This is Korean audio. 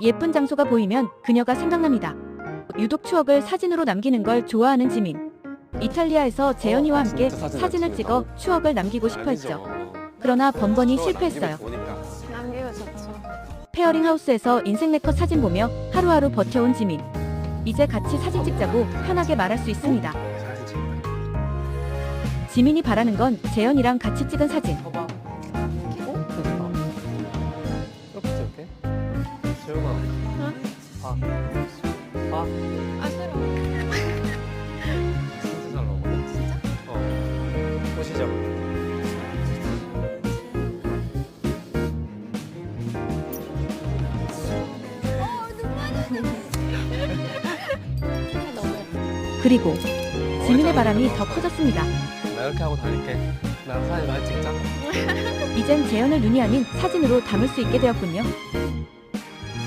예쁜 장소가 보이면 그녀가 생각납니다. 유독 추억을 사진으로 남기는 걸 좋아하는 지민. 이탈리아에서 재현이와 함께 사진 사진을 잘 찍어 추억을 남기고 싶어 했죠. 그러나 번번이 실패했어요. 페어링 하우스에서 인생 네컷 사진 보며 하루하루 버텨온 지민. 이제 같이 사진 찍자고 편하게 말할 수 있습니다. 지민이 바라는 건 재현이랑 같이 찍은 사진. 아. 아. 아 싫어. 진짜 잘 나오거든. 진짜? 어. 보시죠. 너무 예뻐. 그리고 지민의 바람이 더 커졌습니다. 나 이렇게 하고 다닐게. 나랑 사진 많이 찍자. 이젠 재현을 눈이 아닌 사진으로 담을 수 있게 되었군요.